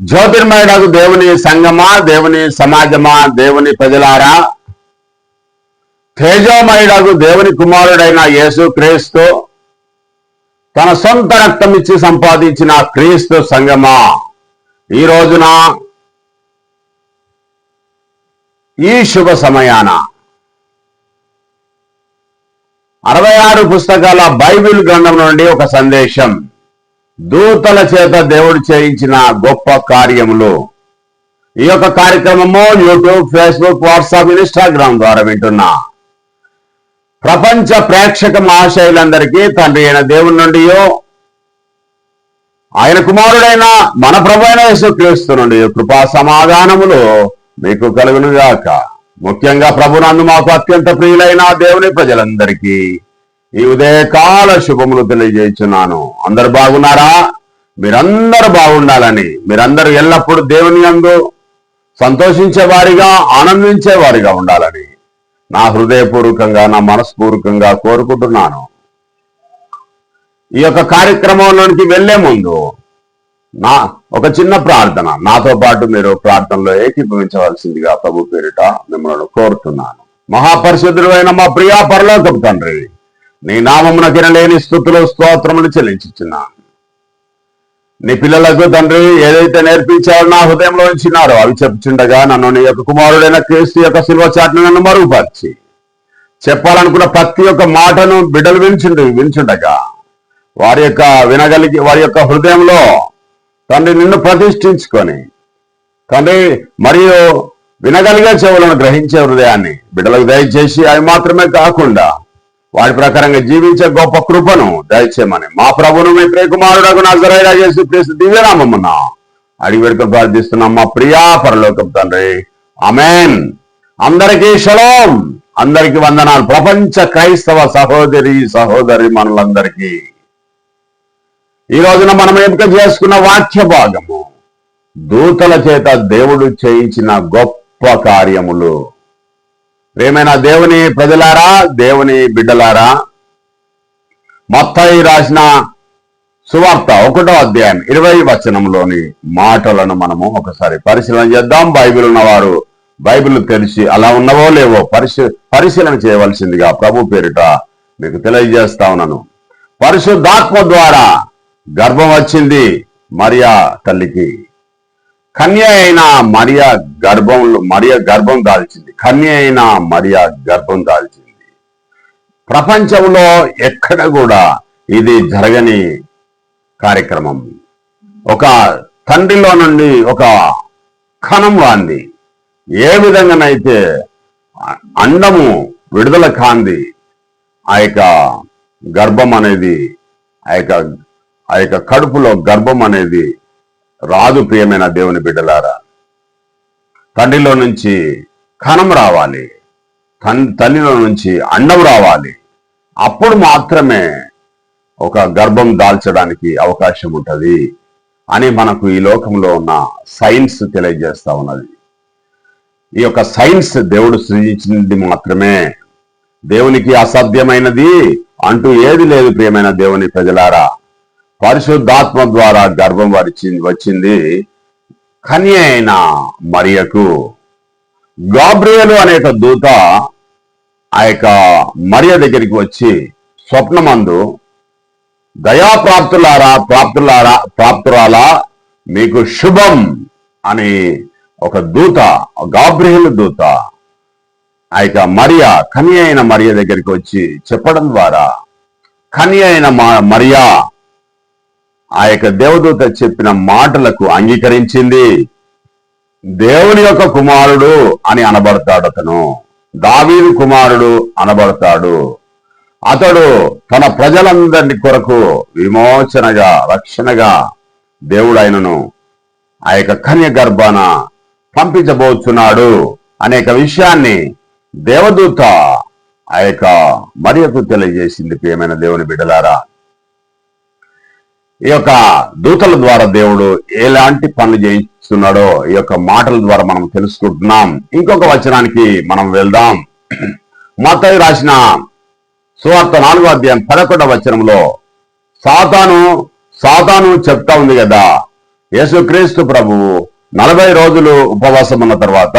జ్యోతిర్మయుడకు దేవుని సంగమా దేవుని సమాజమా దేవుని ప్రజలారా? తేజోమయుడకు దేవుని కుమారుడైన యేసు క్రీస్తు తన సొంత రక్తం ఇచ్చి సంపాదించిన క్రీస్తు సంగమా. ఈ రోజున ఈ శుభ సమయాన అరవై ఆరు పుస్తకాల బైబిల్ గ్రంథం నుండి ఒక సందేశం. దూతల చేత దేవుడు చేయించిన గొప్ప కార్యములు. ఈ యొక్క కార్యక్రమము యూట్యూబ్ ఫేస్బుక్ వాట్సాప్ ఇన్స్టాగ్రామ్ ద్వారా వింటున్నా. ప్రపంచ ప్రేక్షక మహాశైలందరికీ తండ్రి అయిన దేవుడి నుండి ఆయన కుమారుడైన మన ప్రభు అయిన యేసుక్రీస్తు నుండి కృపా సమాధానములు మీకు కలుగునుగాక. ముఖ్యంగా ప్రభునందు మాకు అత్యంత ప్రియులైన దేవుని ప్రజలందరికీ ఈ ఉదయకాల శుభములు తెలియజేస్తున్నాను అందరు బాగున్నారా? మీరందరూ బాగుండాలని. మీరందరూ ఎల్లప్పుడూ దేవుని అందు సంతోషించే వారిగా ఆనందించే వారిగా ఉండాలని నా హృదయపూర్వకంగా నా మనస్పూర్వకంగా కోరుకుంటున్నాను. ఈ యొక్క కార్యక్రమంలోనికి వెళ్ళే ముందు నా ఒక చిన్న ప్రార్థన. నాతో పాటు మీరు ప్రార్థనలో ఏకీభవించవలసిందిగా ప్రభు పేరిట మిమ్మల్ని కోరుతున్నాను. మహాపరిశుద్ధుడు అయిన మా ప్రియా పరలోకపు తండ్రి నీ నామమున లేని స్థుతులు స్తోత్రములు చెల్లించుచున్నాను నీ పిల్లలకు తండ్రి ఏదైతే నేర్పించావో నా హృదయంలో ఉంచినారో అవి చెప్పుచుండగా నన్ను నీ యొక్క కుమారుడైన క్రీస్తు యొక్క శిల్వ చాటును నన్ను మరుగుపరిచి. చెప్పాలనుకున్న ప్రతి ఒక్క మాటను బిడ్డలు వించుండు వినిచుండగా. వారి యొక్క వినగలిగి వారి యొక్క హృదయంలో తండ్రి నిన్ను ప్రతిష్ఠించుకొని తండ్రి మరియు వినగలిగే చెవులను గ్రహించే హృదయాన్ని బిడ్డలకు దయచేసి అవి మాత్రమే కాకుండా వాడి ప్రకారంగా జీవించే గొప్ప కృపను దయచేయమని. మా ప్రభును మీ ప్రియకుమారుడకు నజరైనా చేసి ప్రేసి దివ్యనామమున అడిగి పెడుకు ప్రార్థిస్తున్నాం. మా ప్రియా పరలోకం తండ్రి. అమెన్ అందరికీ షలోం. అందరికీ వందనాలు. ప్రపంచ క్రైస్తవ సహోదరి సహోదరి మనులందరికీ. ఈ రోజున మనం ఎంపిక చేసుకున్న వాక్య భాగము. దూతల చేత దేవుడు చేయించిన గొప్ప కార్యములు. ప్రేమైన దేవుని ప్రజలారా దేవుని బిడ్డలారా మత్తయి రాసిన సువార్త ఒకటో అధ్యాయం ఇరవై వచనంలోని మాటలను మనము ఒకసారి పరిశీలన చేద్దాం. బైబిల్ ఉన్నవారు బైబిల్ తెలిసి అలా ఉన్నవో లేవో పరిశీ పరిశీలన చేయవలసిందిగా ప్రభు పేరిట మీకు తెలియజేస్తా ఉన్నాను. పరిశుద్ధాత్మ ద్వారా గర్భం వచ్చింది మరియా తల్లికి. కన్య అయిన మరియా గర్భంలో మరియా గర్భం దాల్చింది. కన్య అయిన మరియా గర్భం దాల్చింది. ప్రపంచంలో ఎక్కడ కూడా ఇది జరగని కార్యక్రమం. ఒక తండ్రిలో నుండి ఒక కణం రాంది ఏ విధంగానైతే అండము విడుదల కాంది ఆ యొక్క గర్భం అనేది ఆ యొక్క ఆ యొక్క కడుపులో గర్భం అనేది రాదు ప్రియమైన దేవుని బిడ్డలారా. తండ్రిలో నుంచి కణం రావాలి. తన్ తల్లిలో నుంచి అండం రావాలి. అప్పుడు మాత్రమే ఒక గర్భం దాల్చడానికి అవకాశం ఉంటుంది అని మనకు ఈ లోకంలో ఉన్న సైన్స్ తెలియజేస్తా ఉన్నది. ఈ యొక్క సైన్స్ దేవుడు సృజించినది మాత్రమే దేవునికి అసాధ్యమైనది అంటూ ఏది లేదు ప్రియమైన దేవుని ప్రజలారా. పరిశుద్ధాత్మ ద్వారా గర్భం వచ్చింది వచ్చింది కన్య అయిన మరియకు గాబ్రియలు అనే ఒక దూత ఆ యొక్క మరియ దగ్గరికి వచ్చి స్వప్నమందు దయాప్రాప్తులారా ప్రాప్తులారా ప్రాప్తురాలా మీకు శుభం అని ఒక దూత గాబ్రియలు దూత ఆ యొక్క మరియ కని అయిన మరియ దగ్గరికి వచ్చి చెప్పడం ద్వారా కని అయిన మా- మరియా ఆ యొక్క దేవదూత చెప్పిన మాటలకు అంగీకరించింది. దేవుని యొక్క కుమారుడు అని అనబడతాడు అతను. దావీదు కుమారుడు అనబడతాడు. అతడు తన ప్రజలందరి కొరకు విమోచనగా రక్షణగా దేవుడైనను. ఆ యొక్క కన్య గర్భాన పంపించబోతున్నాడు అనేక విషయాన్ని దేవదూత ఆ యొక్క మరియకు తెలియజేసింది. ప్రియమైన దేవుని బిడ్డలారా ఈ యొక్క దూతల ద్వారా దేవుడు ఎలాంటి పనులు చేయిస్తున్నాడో ఈ యొక్క మాటల ద్వారా మనం తెలుసుకుంటున్నాం. ఇంకొక వచనానికి మనం వెళ్దాం. మత్తయి రాసిన సువార్త నాలుగో అధ్యాయం పదకొండవ వచనంలో సాతాను సాతాను చెప్తా ఉంది కదా యేసుక్రీస్తు ప్రభువు నలభై రోజులు ఉపవాసం ఉన్న తర్వాత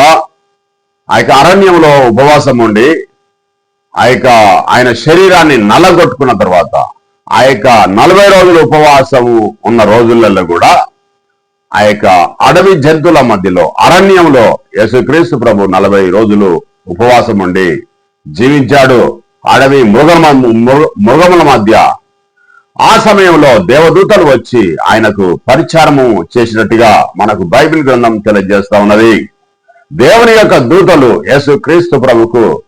ఆ యొక్క అరణ్యంలో ఉపవాసం ఉండి ఆ యొక్క ఆయన శరీరాన్ని నల్లగొట్టుకున్న తర్వాత ఆ యొక్క నలభై రోజులు ఉపవాసము ఉన్న రోజులలో కూడా ఆ యొక్క అడవి జంతువుల మధ్యలో అరణ్యంలో యేసుక్రీస్తు ప్రభు నలభై రోజులు ఉపవాసం ఉండి జీవించాడు. అడవి మృగమ మృగ- మృగముల మధ్య ఆ సమయంలో దేవదూతలు వచ్చి ఆయనకు పరిచారము చేసినట్టుగా మనకు బైబిల్ గ్రంథం తెలియజేస్తా ఉన్నది. దేవుని యొక్క దూతలు యేసు క్రీస్తు ప్రభుకు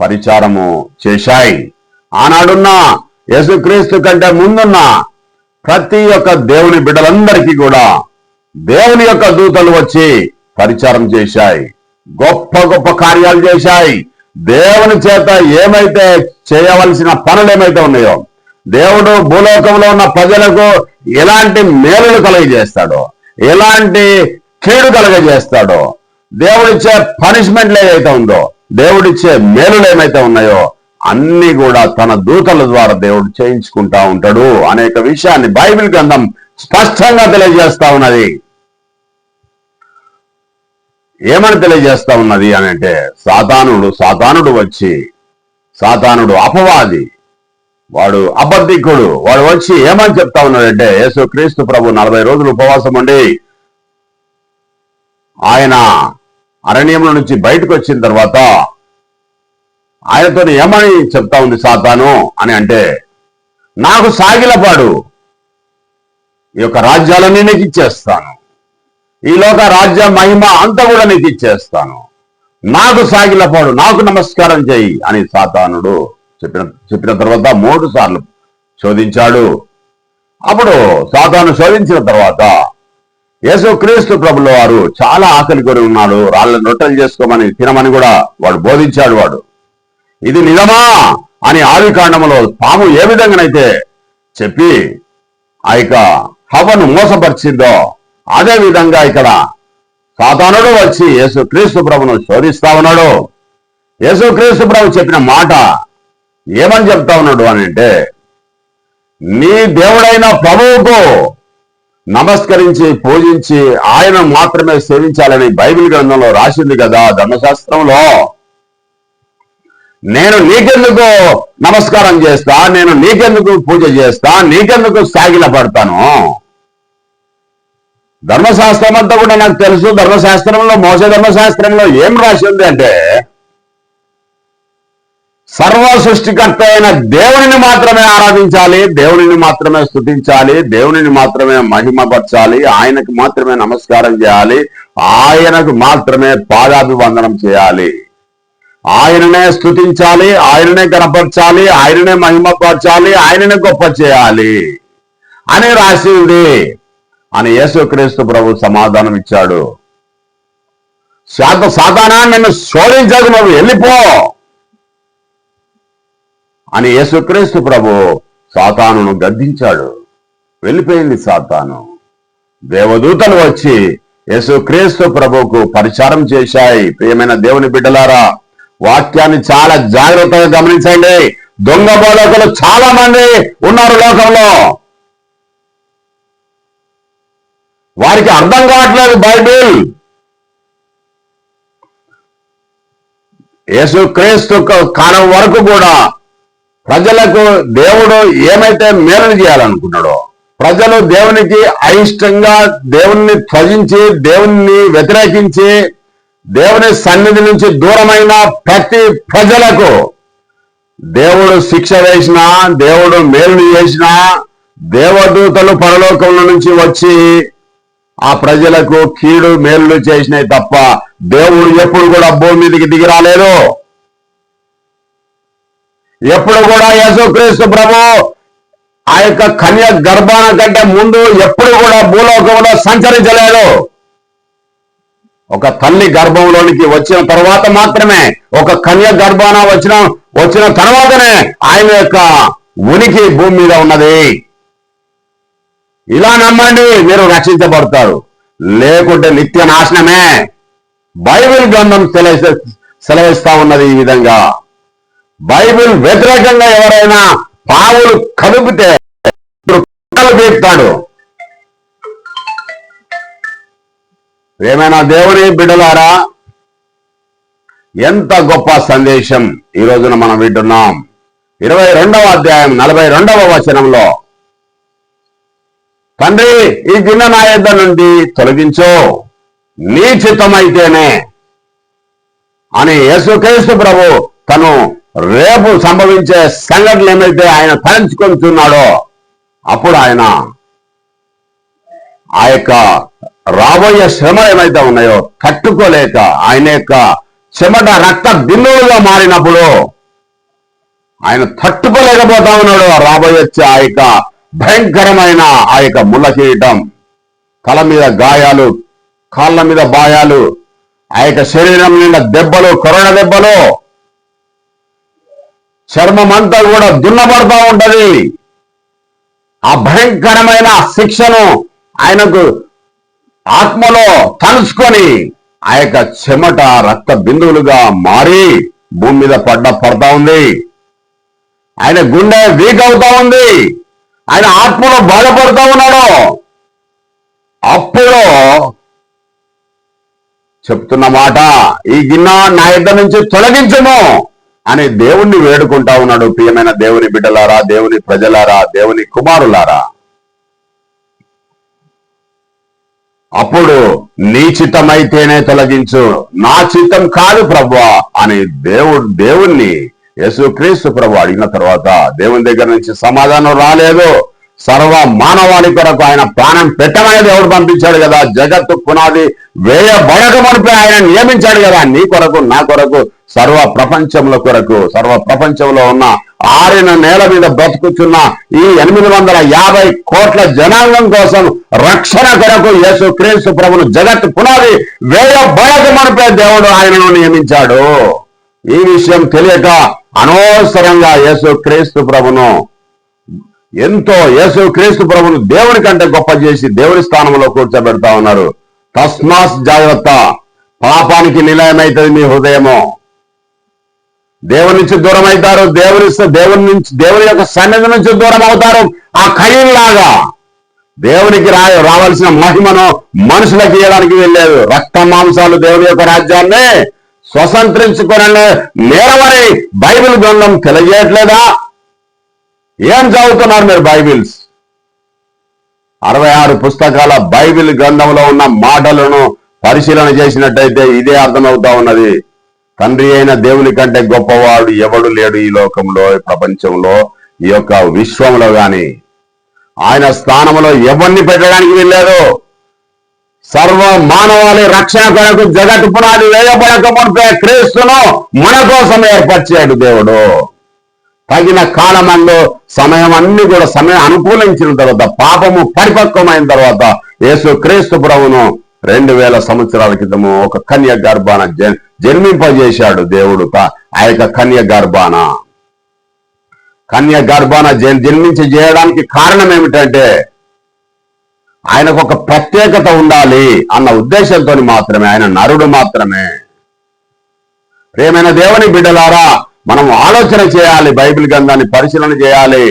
పరిచారము చేశాయి. ఆనాడున్న యేసుక్రీస్తు కంటే ముందున్న ప్రతి ఒక్క దేవుని బిడ్డలందరికీ కూడా దేవుని యొక్క దూతలు వచ్చి పరిచారం చేశాయి. గొప్ప గొప్ప కార్యాలు చేశాయి. దేవుని చేత ఏమైతే చేయవలసిన పనులు ఏమైతే ఉన్నాయో దేవుడు భూలోకంలో ఉన్న ప్రజలకు ఎలాంటి మేలులు కలుగజేస్తాడో ఎలాంటి కీడు కలుగజేస్తాడో దేవుడిచ్చే పనిష్మెంట్లు ఏదైతే ఉందో దేవుడిచ్చే మేలులు ఏమైతే ఉన్నాయో అన్ని కూడా తన దూతల ద్వారా దేవుడు చేయించుకుంటా ఉంటాడు అనేక విషయాన్ని బైబిల్ గ్రంథం స్పష్టంగా తెలియజేస్తా ఉన్నది. ఏమని తెలియజేస్తా ఉన్నది అని అంటే సాతానుడు సాతానుడు వచ్చి సాతానుడు అపవాది వాడు అబద్ధికుడు వాడు వచ్చి ఏమని చెప్తా ఉన్నాడంటే యేసు క్రీస్తు ప్రభు నలభై రోజులు ఉపవాసం ఉండి ఆయన అరణ్యంలో నుంచి బయటకు వచ్చిన తర్వాత ఆయనతో ఏమని చెప్తా ఉంది సాతాను అని అంటే నాకు సాగిలపాడు ఈ యొక్క రాజ్యాలన్నీ నీకు ఇచ్చేస్తాను. ఈ లోక రాజ్య మహిమ అంతా కూడా నీకు ఇచ్చేస్తాను. నాకు సాగిలపాడు నాకు నమస్కారం చేయి అని సాతానుడు చెప్పిన చెప్పిన తర్వాత మూడు సార్లు శోధించాడు. అప్పుడు సాతాను శోధించిన తర్వాత యేసు క్రీస్తు ప్రభుల వారు చాలా ఆకలి కొని ఉన్నాడు. రాళ్ళని రొట్టెలు చేసుకోమని తినమని కూడా వాడు బోధించాడు వాడు. ఇది నిజమా అని ఆది కాండములో పాము ఏ విధంగానైతే చెప్పి ఆ యొక్క హవను మోసపరిచిందో అదే విధంగా ఇక్కడ సాతానుడు వచ్చి యేసు క్రీస్తు ప్రభును శోధిస్తా ఉన్నాడు. యేసు క్రీస్తు ప్రభు చెప్పిన మాట ఏమని చెప్తా ఉన్నాడు అని అంటే నీ దేవుడైన ప్రభువుకు నమస్కరించి పూజించి ఆయన మాత్రమే సేవించాలని బైబిల్ గ్రంథంలో రాసింది కదా ధర్మశాస్త్రంలో. నేను నీకెందుకు నమస్కారం చేస్తా? నేను నీకెందుకు పూజ చేస్తా? నీకెందుకు సాగిల పడతాను? ధర్మశాస్త్రం అంతా కూడా నాకు తెలుసు. ధర్మశాస్త్రంలో మోస ధర్మశాస్త్రంలో ఏం రాసి ఉంది అంటే సర్వ సృష్టికర్త అయిన దేవునిని మాత్రమే ఆరాధించాలి దేవునిని మాత్రమే స్థుతించాలి దేవునిని మాత్రమే మహిమపరచాలి ఆయనకు మాత్రమే నమస్కారం చేయాలి ఆయనకు మాత్రమే పాదాభివందనం చేయాలి. ఆయననే స్థుతించాలి ఆయననే కనపరచాలి ఆయననే మహిమపరచాలి ఆయననే గొప్ప చేయాలి అని రాసి ఉంది. అని యేసుక్రీస్తు ప్రభు సమాధానం ఇచ్చాడు. శాత సాధారణ నిన్ను శోధించదు నువ్వు వెళ్ళిపో అని యేసుక్రీస్తు ప్రభు సాతానును గద్దించాడు. వెళ్ళిపోయింది సాతాను. దేవదూతలు వచ్చి యేసుక్రీస్తు ప్రభుకు పరిచారం చేశాయి. ప్రియమైన దేవుని బిడ్డలారా వాక్యాన్ని చాలా జాగ్రత్తగా గమనించండి. దొంగ బోధకులు చాలా మంది ఉన్నారు లోకంలో. వారికి అర్థం కావట్లేదు బైబిల్. యేసుక్రీస్తు కాలం వరకు కూడా ప్రజలకు దేవుడు ఏమైతే మేలు చేయాలనుకున్నాడో ప్రజలు దేవునికి అయిష్టంగా దేవుణ్ణి త్వజించి దేవుణ్ణి వ్యతిరేకించి దేవుని సన్నిధి నుంచి దూరమైన ప్రతి ప్రజలకు దేవుడు శిక్ష వేసినా దేవుడు మేలు చేసినా దేవదూతలు పరలోకంలో నుంచి వచ్చి ఆ ప్రజలకు కీడు మేలు చేసినాయి తప్ప దేవుడు ఎప్పుడు కూడా భూమి మీదకి దిగి రాలేదు. ఎప్పుడు కూడా యేసుక్రీస్తు ప్రభు ఆ యొక్క కన్య గర్భాన కంటే ముందు ఎప్పుడు కూడా భూలోకంలో సంచరించలేదు. ఒక తల్లి గర్భంలోనికి వచ్చిన తర్వాత మాత్రమే ఒక కన్య గర్భాన వచ్చిన వచ్చిన తర్వాతనే ఆయన యొక్క ఉనికి భూమి మీద ఉన్నది. ఇలా నమ్మండి మీరు రక్షించబడతారు. లేకుంటే నిత్య నాశనమే. బైబిల్ గ్రంథం సెలవు సెలవిస్తా ఉన్నది ఈ విధంగా. బైబిల్ వ్యతిరేకంగా ఎవరైనా పావులు కదుపితే ఇప్పుడు ఏమైనా దేవుని బిడ్డలారా ఎంత గొప్ప సందేశం ఈ రోజున మనం వింటున్నాం. ఇరవై రెండవ అధ్యాయం నలభై రెండవ వచనంలో తండ్రి ఈ గిన్నె నా యొద్ద నుండి తొలగించో నీ చిత్తమైతేనే అని యేసుక్రీస్తు ప్రభు తను రేపు సంభవించే సంఘటనలు ఏమైతే ఆయన తలంచుకుంటున్నాడో అప్పుడు ఆయన ఆ యొక్క రాబోయే శ్రమ ఏమైతే ఉన్నాయో తట్టుకోలేక ఆయన యొక్క చెమట రక్త బిందువులుగా మారినప్పుడు ఆయన తట్టుకోలేకపోతా ఉన్నాడు. రాబోయే ఆ యొక్క భయంకరమైన ఆ యొక్క ముళ్ళ కిరీటం తల మీద గాయాలు కాళ్ళ మీద బాయాలు ఆ యొక్క శరీరం నిండా దెబ్బలు కరోనా దెబ్బలు. చర్మం అంతా కూడా దున్నపడతా ఉంటది. ఆ భయంకరమైన శిక్షను ఆయనకు ఆత్మలో తలుచుకొని ఆ యొక్క చెమట రక్త బిందువులుగా మారి భూమి మీద పడ్డ పడతా ఉంది. ఆయన గుండె వీక్ అవుతా ఉంది. ఆయన ఆత్మలో బాధపడతా ఉన్నాడు. అప్పుడు చెప్తున్న మాట ఈ గిన్నె నా ఇద్దరి నుంచి తొలగించము అని దేవుణ్ణి వేడుకుంటా ఉన్నాడు ప్రియమైన దేవుని బిడ్డలారా దేవుని ప్రజలారా దేవుని కుమారులారా. అప్పుడు నీ చిత్తమైతేనే తొలగించు. నా చిత్తం కాదు ప్రభా అని దేవుడు దేవుణ్ణి యేసుక్రీస్తు ప్రభు అడిగిన తర్వాత దేవుని దగ్గర నుంచి సమాధానం రాలేదు. సర్వ మానవాళి కొరకు ఆయన ప్రాణం పెట్టమని దేవుడు పంపించాడు కదా. జగత్తు పునాది వేయబడక మునిపి ఆయన నియమించాడు కదా. నీ కొరకు నా కొరకు సర్వ ప్రపంచముల కొరకు సర్వ ప్రపంచంలో ఉన్న ఆరిన నేల మీద బ్రతుకుతున్న ఈ ఎనిమిది వందల యాభై కోట్ల జనాంగం కోసం రక్షణ కొరకు యేసు క్రీస్తు ప్రభును జగత్ పునాది వేయబడక మునిపే దేవుడు ఆయనను నియమించాడు. ఈ విషయం తెలియక అనవసరంగా యేసు క్రీస్తు ప్రభును ఎంతో యేసు క్రీస్తు ప్రభును దేవుని కంటే గొప్ప చేసి దేవుని స్థానంలో కూర్చోబెడతా ఉన్నారు. తస్మాస్ జాగ్రత్త. పాపానికి నిలయమైతుంది మీ హృదయము. దేవుని నుంచి దూరం అవుతారు దేవుని దేవుని నుంచి దేవుని యొక్క సన్నిధి నుంచి దూరం అవుతారు ఆ లాగా దేవునికి రా రావాల్సిన మహిమను మనుషులకు ఇవ్వడానికి వెళ్ళలేదు రక్త మాంసాలు దేవుని యొక్క రాజ్యాన్ని స్వతంత్రించుకోనని నేరమని బైబిల్ గ్రంథం తెలియజేయట్లేదా? ఏం చదువుతున్నారు మీరు బైబిల్స్? అరవై ఆరు పుస్తకాల బైబిల్ గ్రంథంలో ఉన్న మాటలను పరిశీలన చేసినట్టయితే ఇదే అర్థమవుతా ఉన్నది. తండ్రి అయిన దేవుని కంటే గొప్పవాడు ఎవడు లేడు ఈ లోకంలో ఈ ప్రపంచంలో ఈ యొక్క విశ్వంలో గాని. ఆయన స్థానంలో ఎవరిని పెట్టడానికి వెళ్ళారు సర్వ మానవాళి రక్షణ కొరకు జగత్ పునాది వేయబడక మునిపే క్రీస్తును మన కోసం ఏర్పరిచాడు దేవుడు. తగిన కాలమందు సమయం అన్ని కూడా సమయం అనుకూలించిన తర్వాత పాపము పరిపక్వమైన తర్వాత యేసు క్రీస్తు ప్రభును రెండు వేల సంవత్సరాల క్రితము ఒక కన్య గర్భాన జ- జన్మింపజేశాడు దేవుడు. ఆ యొక్క కన్య గర్భాన. కన్య గర్భాన జన్- జన్మించి చేయడానికి కారణం ఏమిటంటే ఆయనకు ఒక ప్రత్యేకత ఉండాలి అన్న ఉద్దేశంతో మాత్రమే ఆయన నరుడు మాత్రమే. ప్రేమైన దేవుని బిడ్డలారా మనం ఆలోచన చేయాలి బైబిల్ గ్రంథాన్ని పరిశీలన చేయాలి.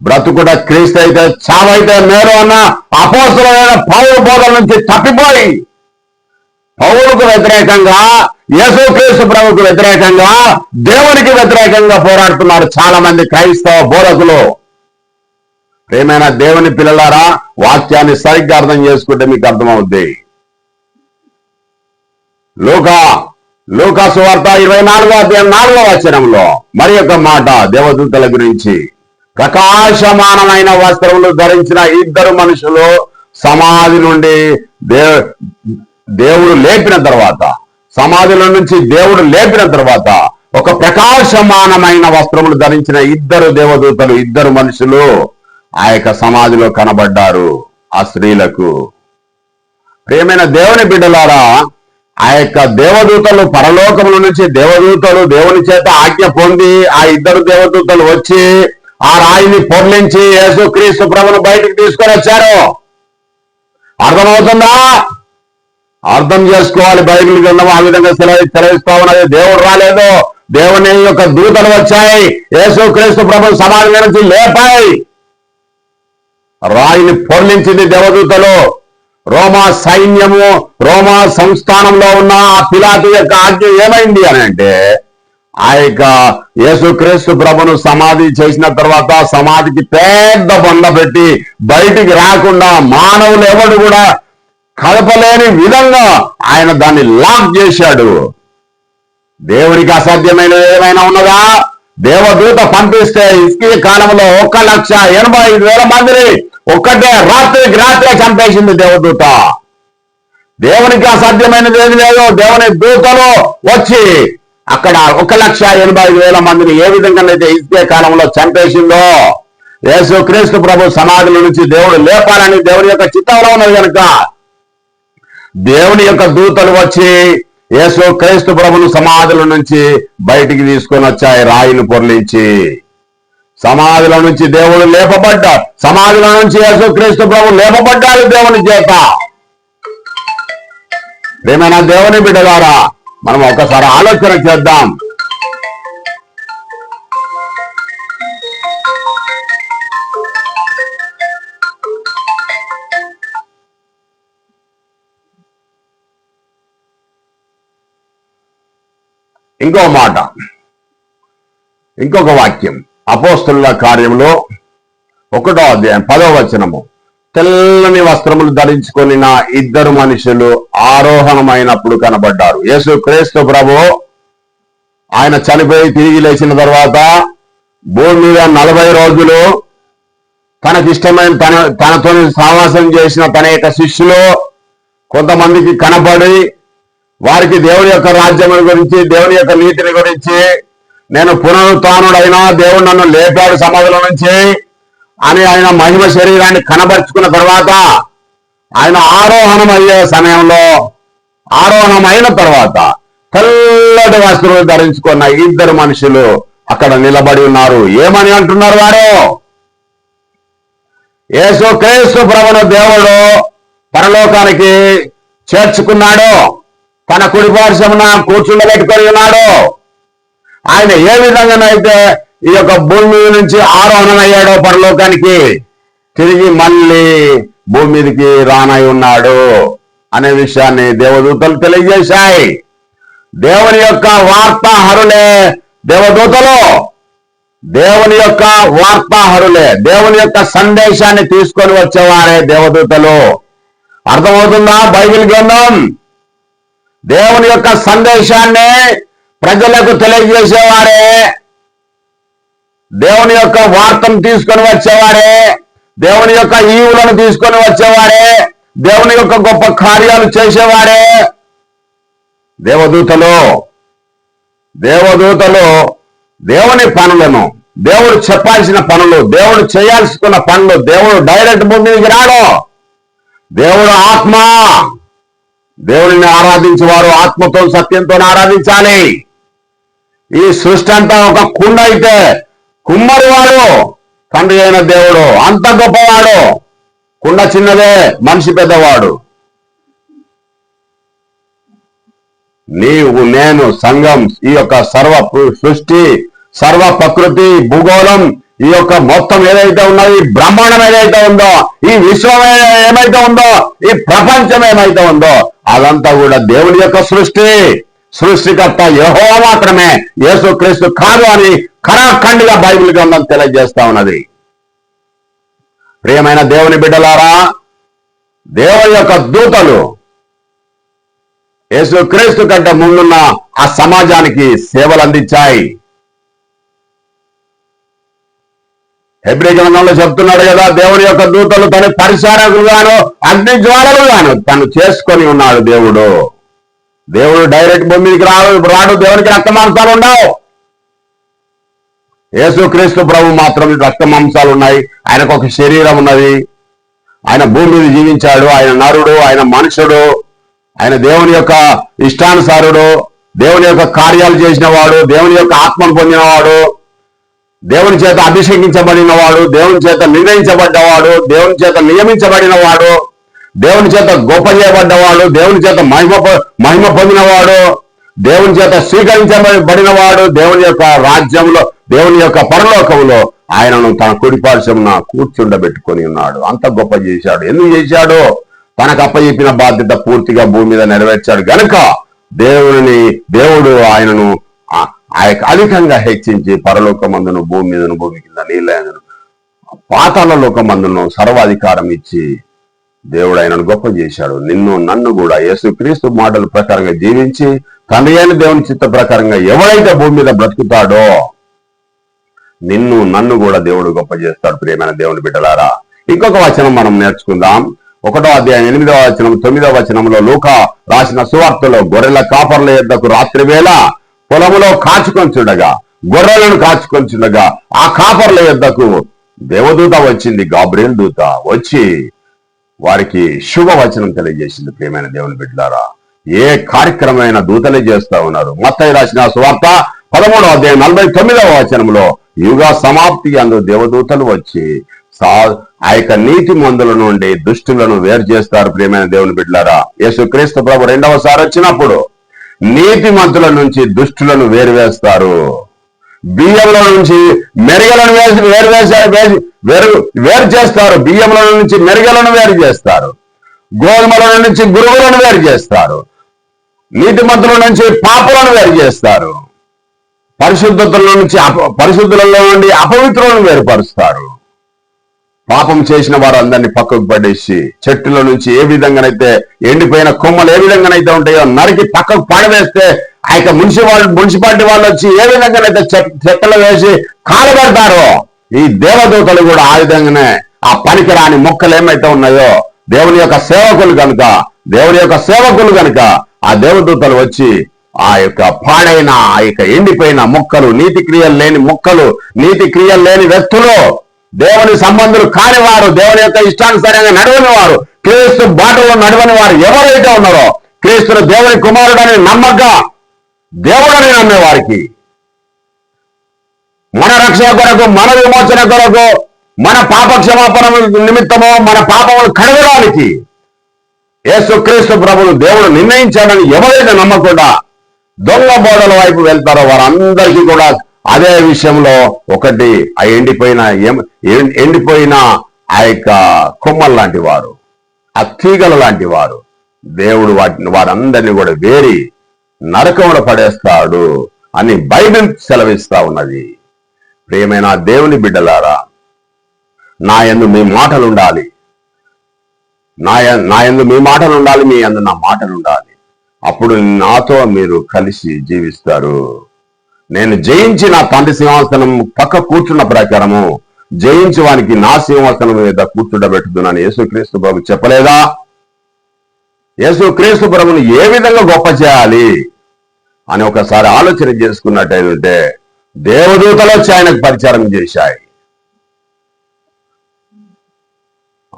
బ్రతుకుట క్రీస్తు అయితే చావైతే మేరు అన్న అపోసలమైన పౌరు బోధల నుంచి తప్పిపోయి పౌరుకు వ్యతిరేకంగా యేసుక్రీస్తు ప్రభుకు వ్యతిరేకంగా దేవునికి వ్యతిరేకంగా పోరాడుతున్నారు చాలా మంది క్రైస్తవ బోధకులు. ప్రేమైన దేవుని పిల్లలారా వాక్యాన్ని సరిగ్గా అర్థం చేసుకుంటే మీకు అర్థమవుద్ది. లోకా లూకాసు వార్త ఇరవై నాలుగో అధ్యాయం నాలుగో వచనంలో మరి యొక్క మాట దేవదూతల గురించి. ప్రకాశమానమైన వస్త్రములు ధరించిన ఇద్దరు మనుషులు సమాధి నుండి దే దేవుడు లేపిన తర్వాత సమాధిలో నుంచి దేవుడు లేపిన తర్వాత ఒక ప్రకాశమానమైన వస్త్రములు ధరించిన ఇద్దరు దేవదూతలు ఇద్దరు మనుషులు ఆ యొక్క సమాధిలో కనబడ్డారు ఆ స్త్రీలకు. ప్రియమైన దేవుని బిడ్డలారా ఆ యొక్క దేవదూతలు పరలోకముల నుంచి దేవదూతలు దేవుని చేత ఆజ్ఞ పొంది ఆ ఇద్దరు దేవదూతలు వచ్చి ఆ రాయిని పొర్లించి యేసుక్రీస్తు ప్రభును బయటికి తీసుకొని వచ్చారు అర్థమవుతుందా? అర్థం చేసుకోవాలి. బైబిల్ గ్రంథం ఆ విధంగా సెలవు సెలవిస్తా ఉన్నది. దేవుడు రాలేదు. దేవుని యొక్క దూతలు వచ్చాయి. యేసుక్రీస్తు ప్రభు సమాధి నుంచి లేపాయి. రాయిని పొర్లించింది దేవదూతలు. రోమా సైన్యము రోమా సంస్థానంలో ఉన్న ఆ పిలాతు యొక్క ఆజ్ఞ ఏమైంది అని అంటే ఆ యొక్క యేసుక్రీస్తు ప్రభును సమాధి చేసిన తర్వాత సమాధికి పెద్ద బండ పెట్టి బయటికి రాకుండా మానవులు ఎవడు కూడా కలపలేని విధంగా ఆయన దాన్ని లాక్ చేశాడు. దేవుడికి అసాధ్యమైనది ఏమైనా ఉన్నదా? దేవదూత పంపిస్తే ఇస్కీ కాలంలో ఒక లక్ష ఎనభై ఐదు వేల మందిని ఒక్కటే రాత్రికి రాత్రే చంపేసింది దేవదూత. దేవునికి అసాధ్యమైనది ఏది లేదు. దేవుని దూతలు వచ్చి అక్కడ ఒక లక్ష ఎనభై వేల మందిని ఏ విధంగా అయితే కాలంలో చంపేసిందో యేసు క్రీస్తు ప్రభు సమాధుల నుంచి దేవుడు లేపాలని దేవుని యొక్క చిత్తంలో ఉన్నది కనుక దేవుని యొక్క దూతలు వచ్చి యేసు క్రీస్తు ప్రభును సమాధుల నుంచి బయటికి తీసుకొని వచ్చాయి రాయిని పొర్లించి. సమాధుల నుంచి దేవుడు లేపబడ్డాడు సమాధుల నుంచి యేసు క్రీస్తు ప్రభు లేపబడ్డాడు దేవుని చేత. ప్రేమైన దేవుని బిడ్డగారా మనం ఒకసారి ఆలోచన చేద్దాం. ఇంకో మాట. ఇంకొక వాక్యం. అపోస్తుల కార్యంలో ఒకటో అధ్యాయం పదో వచనము. తెల్లని వస్త్రములు ధరించుకొని నా ఇద్దరు మనుషులు ఆరోహణమైనప్పుడు కనబడ్డారు. యేసు క్రీస్తు ప్రభు ఆయన చనిపోయి తిరిగి లేచిన తర్వాత భూమి మీద నలభై రోజులు తనకిష్టమైన తన తనతో సావాసం చేసిన తన యొక్క శిష్యులు కొంతమందికి కనబడి వారికి దేవుని యొక్క రాజ్యం గురించి దేవుని యొక్క నీతిని గురించి నేను పునరుత్నుడైనా దేవుడు నన్ను లేపాడు సమాధిలో నుంచి అని ఆయన మహిమ శరీరాన్ని కనబరుచుకున్న తర్వాత ఆయన ఆరోహణం అయ్యే సమయంలో ఆరోహణం అయిన తర్వాత తెల్లటి వస్త్రులు ధరించుకున్న ఇద్దరు మనుషులు అక్కడ నిలబడి ఉన్నారు. ఏమని అంటున్నారు వారు? యేసు క్రీస్తు ప్రభును దేవుడు పరలోకానికి చేర్చుకున్నాడు. తన కుడిపార్శ్వమున కూర్చుండబెట్టుకొని ఉన్నాడు. ఆయన ఏ విధంగానైతే ఈ యొక్క భూమి మీద నుంచి ఆరోహణం అయ్యాడో పరలోకానికి తిరిగి మళ్ళీ భూమి మీదకి రానై ఉన్నాడు అనే విషయాన్ని దేవదూతలు తెలియజేశాయి. దేవుని యొక్క వార్తాహరులే దేవదూతలు. దేవుని యొక్క వార్తాహరులే దేవుని యొక్క సందేశాన్ని తీసుకొని వచ్చేవారే దేవదూతలు. అర్థమవుతుందా బైబిల్ గ్రంథం? దేవుని యొక్క సందేశాన్ని ప్రజలకు తెలియజేసేవారే. దేవుని యొక్క వార్తను తీసుకొని వచ్చేవారే. దేవుని యొక్క ఈవులను తీసుకొని వచ్చేవారే. దేవుని యొక్క గొప్ప కార్యాలు చేసేవారే. దేవదూతలు దేవదూతలు దేవుని పనులను దేవుడు చెప్పాల్సిన పనులు దేవుడు చేయాల్సుకున్న పనులు దేవుడు డైరెక్ట్ భూమి రాడు. దేవుడు ఆత్మ. దేవుడిని ఆరాధించేవారు ఆత్మతో సత్యంతో ఆరాధించాలి. ఈ సృష్టి అంతా ఒక కుండ అయితే కుమ్మరి వాడు తండ్రి అయిన దేవుడు అంత గొప్పవాడు కుండ చిన్నదే మనిషి పెద్దవాడు. నీవు నేను సంఘం ఈ యొక్క సర్వ సృష్టి సర్వ ప్రకృతి భూగోళం ఈ యొక్క మొత్తం ఏదైతే ఉన్నదో ఈ బ్రహ్మాండం ఏదైతే ఉందో ఈ విశ్వం ఏమైతే ఉందో ఈ ప్రపంచం ఏమైతే ఉందో అదంతా కూడా దేవుని యొక్క సృష్టి. సృష్టికర్త యహో మాత్రమే యేసుక్రీస్తు కాదు అని ఖరాఖండిగా బైబిల్ గ్రంథం తెలియజేస్తా ఉన్నది. ప్రియమైన దేవుని బిడ్డలారా దేవుని యొక్క దూతలు యేసు క్రీస్తు కంటే ముందున్న ఆ సమాజానికి సేవలు అందించాయి. హెబ్రి గ్రంథంలో చెప్తున్నాడు కదా దేవుని యొక్క దూతలు తన పరిచారకులుగాను అగ్ని జ్వాలలుగాను తను చేసుకొని ఉన్నాడు దేవుడు. దేవుడు డైరెక్ట్ భూమికి రాడు. రాడు దేవునికి రక్త మాంసాలు ఉండవు. యేసుక్రీస్తు ప్రభు మాత్రం రక్త మాంసాలు ఉన్నాయి. ఆయనకు ఒక శరీరం ఉన్నది. ఆయన భూమి మీద జీవించాడు. ఆయన నరుడు ఆయన మనుషుడు ఆయన దేవుని యొక్క ఇష్టానుసారుడు దేవుని యొక్క కార్యాలు చేసిన వాడు దేవుని యొక్క ఆత్మను పొందినవాడు దేవుని చేత అభిషేకించబడిన వాడు దేవుని చేత నిర్ణయించబడ్డవాడు దేవుని చేత నియమించబడినవాడు దేవుని చేత గొప్ప చేయబడ్డవాడు దేవుని చేత మహిమ మహిమ పొందినవాడు దేవుని చేత స్వీకరించబడినవాడు దేవుని యొక్క రాజ్యంలో దేవుని యొక్క పరలోకంలో ఆయనను తన కుడిపార్శ్వమున కూర్చుండబెట్టుకొని ఉన్నాడు. అంత గొప్ప చేశాడు. ఎందుకు చేశాడు? తనకు అప్పచెప్పిన బాధ్యత పూర్తిగా భూమి మీద నెరవేర్చాడు. గనుక దేవుని దేవుడు ఆయనను ఆ యొక్క అధికంగా హెచ్చించి పరలోకమందును భూమి మీదను భూమి కింద నీళ్ళను పాతాల లోకమందును సర్వాధికారం ఇచ్చి దేవుడు ఆయనను గొప్ప చేశాడు. నిన్ను నన్ను కూడా యేసుక్రీస్తు మాటల ప్రకారంగా జీవించి తండ్రి అయిన దేవుని చిత్త ప్రకారంగా ఎవడైతే భూమి మీద బ్రతుకుతాడో నిన్ను నన్ను కూడా దేవుడు గొప్ప చేస్తాడు ప్రియమైన దేవుని బిడ్డలారా. ఇంకొక వచనం మనం నేర్చుకుందాం. ఒకటో అధ్యాయం ఎనిమిదవ వచనం తొమ్మిదవ వచనంలో లూక రాసిన సువార్తలో గొర్రెల కాపర్ల యొద్దకు రాత్రి వేళ పొలములో కాచుకొని చూడగా గొర్రెలను కాచుకొని చూడగా ఆ కాపర్ల యొద్దకు దేవదూత వచ్చింది గాబ్రియల్ దూత వచ్చి వారికి శుభవచనం తెలియజేసింది ప్రియమైన దేవుని బిడ్డలారా. ఏ కార్యక్రమమైన దూతలే చేస్తా ఉన్నారు? మత్తయ్య రాసిన సువార్త పదమూడవ అధ్యాయం నలభై తొమ్మిదవ వచనంలో యుగ సమాప్తి అందు దేవదూతలు వచ్చి సా ఆ యొక్క నీతి మందుల నుండి దుష్టులను వేరు చేస్తారు ప్రియమైన దేవుని బిడ్డలారా. యేసుక్రీస్తు ప్రభు రెండవసారి వచ్చినప్పుడు నీతి మంతుల నుంచి దుష్టులను వేరు వేస్తారు. బియ్యంలో నుంచి మెరుగలను వేసి వేరు వేసారు వేసి వేరు వేరు చేస్తారు. బియ్యంలో నుంచి మెరుగలను వేరు చేస్తారు. గోధుమల నుంచి గురువులను వేరు చేస్తారు. నీటి మంతుల నుంచి పాపలను వేరు చేస్తారు. పరిశుద్ధతల నుంచి అప పరిశుద్ధులలో నుండి అపవిత్రులను వేరుపరుస్తారు. పాపం చేసిన వారందరినీ పక్కకు పడేసి చెట్టుల నుంచి ఏ విధంగానైతే ఎండిపోయిన కొమ్మలు ఏ విధంగానైతే ఉంటాయో నరికి పక్కకు పడవేస్తే ఆ యొక్క మున్సిపాలిటీ మున్సిపాలిటీ వాళ్ళు వచ్చి ఏ విధంగానైతే చెట్- వేసి కాలబడతారో ఈ దేవదూతలు కూడా ఆ విధంగానే ఆ పనికిరాని మొక్కలు ఏమైతే ఉన్నాయో దేవుని యొక్క సేవకులు కనుక దేవుని యొక్క సేవకులు కనుక ఆ దేవదూతలు వచ్చి ఆ యొక్క పాడైన ఆ యొక్క ఎండిపోయిన మొక్కలు నీతి క్రియలు లేని మొక్కలు నీతి క్రియలు లేని వ్యక్తులు దేవుని సంబంధులు కాని వారు దేవుని యొక్క ఇష్టానుసారంగా నడవని వారు క్రీస్తు బాటలో నడవని వారు ఎవరైతే ఉన్నారో క్రీస్తును దేవుని కుమారుడని నమ్మక దేవుడని నమ్మే వారికి మన రక్షణ కొరకు మన విమోచన కొరకు మన పాప క్షమాపణ నిమిత్తము మన పాపములు కడగడానికి యేసుక్రీస్తు ప్రభులు దేవుడు నిర్ణయించాడని ఎవరైతే నమ్మకుండా దొంగ బోధల వైపు వెళ్తారో వారందరికీ కూడా అదే విషయంలో ఒకటి ఆ ఎండిపోయిన ఎండిపోయిన ఆ యొక్క కొమ్మలు లాంటి వారు ఆ తీగల లాంటి వారు దేవుడు వాటిని వారందరినీ కూడా వేరి నరకముడ పడేస్తాడు అని బైబిల్ సెలవిస్తా ఉన్నది. ప్రియమైన దేవుని బిడ్డలారా నా యందు మీ మాటలు ఉండాలి నా నా యందు మీ మాటలు ఉండాలి మీ ఎందు నా మాటలు ఉండాలి అప్పుడు నాతో మీరు కలిసి జీవిస్తారు. నేను జయించి నా తండ్రి సింహాసనం పక్క కూర్చున్న ప్రకారము జయించి వానికి నా సింహాసనం మీద కూర్చుండబెట్టుతున్నాను. యేసుక్రీస్తు ప్రభు చెప్పలేదా? యేసుక్రీస్తు ప్రభుని ఏ విధంగా గొప్ప చేయాలి అని ఒకసారి ఆలోచన చేసుకున్నట్టయితే దేవదూతలు వచ్చి ఆయనకు పరిచారం చేశాయి.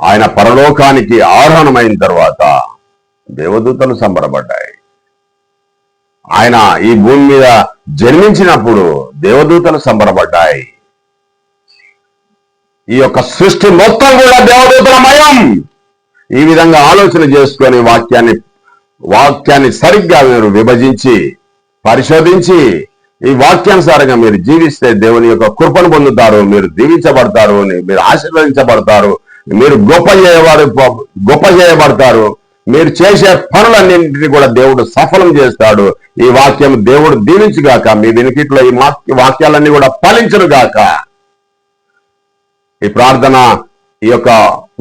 ఆయన పరలోకానికి ఆరోహణమైన తర్వాత దేవదూతలు సంబరపడ్డాయి. ఆయన ఈ భూమి మీద జన్మించినప్పుడు దేవదూతలు సంబరపడ్డాయి. ఈ యొక్క సృష్టి మొత్తం కూడా దేవదూతలమయం ఈ విధంగా ఆలోచన చేసుకొని వాక్యాన్ని వాక్యాన్ని సరిగ్గా మీరు విభజించి పరిశోధించి ఈ వాక్యానుసారంగా మీరు జీవిస్తే దేవుని యొక్క కృపను పొందుతారు మీరు దీవించబడతారు మీరు ఆశీర్వదించబడతారు మీరు గొప్ప చేయవారు గొప్ప చేయబడతారు. మీరు చేసే పనులన్నింటినీ కూడా దేవుడు సఫలం చేస్తాడు. ఈ వాక్యం దేవుడు దీవించుగాక మీ వెనుకిట్లో ఈ వాక్యాలన్నీ కూడా ఫలించును గాక ఈ ప్రార్థన ఈ యొక్క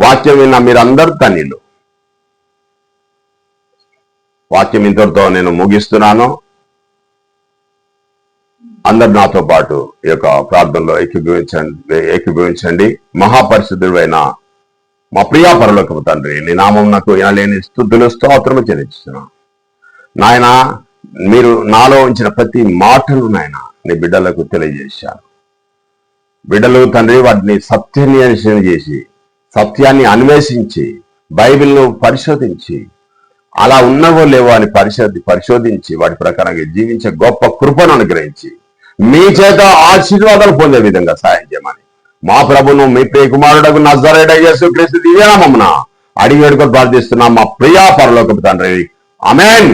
వాక్యం విన్న మీరందరూ తనీలు వాక్యం ఇంతటితో నేను ముగిస్తున్నాను. అందరు నాతో పాటు ఈ యొక్క ప్రార్థనలో ఏకీభవించండి ఏకీభవించండి. మహాపరిశుద్ధుడైన మా ప్రియా పరలోకపు తండ్రి నీ నామం నాకు వినలేని స్థుతులు స్తోత్రము చెల్లిస్తున్నాను నాయన మీరు నాలో ఉంచిన ప్రతి మాటను నాయన నీ బిడ్డలకు తెలియజేశారు. బిడ్డలు తండ్రి వాటిని సత్యాన్ని చేసి సత్యాన్ని అన్వేషించి బైబిల్ను పరిశోధించి అలా ఉన్నవో లేవో అని పరిశోధి పరిశోధించి వాటి ప్రకారంగా జీవించే గొప్ప కృపను అనుగ్రహించి మీ చేత ఆశీర్వాదాలు పొందే విధంగా సాయం చేయమని మా ప్రభును మీ ప్రియ కుమారుడకు నజరేడ యేసు క్రీస్తు దివ్యనామమున అడిగి వేడుకొని ప్రార్థిస్తున్నాం మా ప్రియా పరలోకపు తండ్రి. అమెన్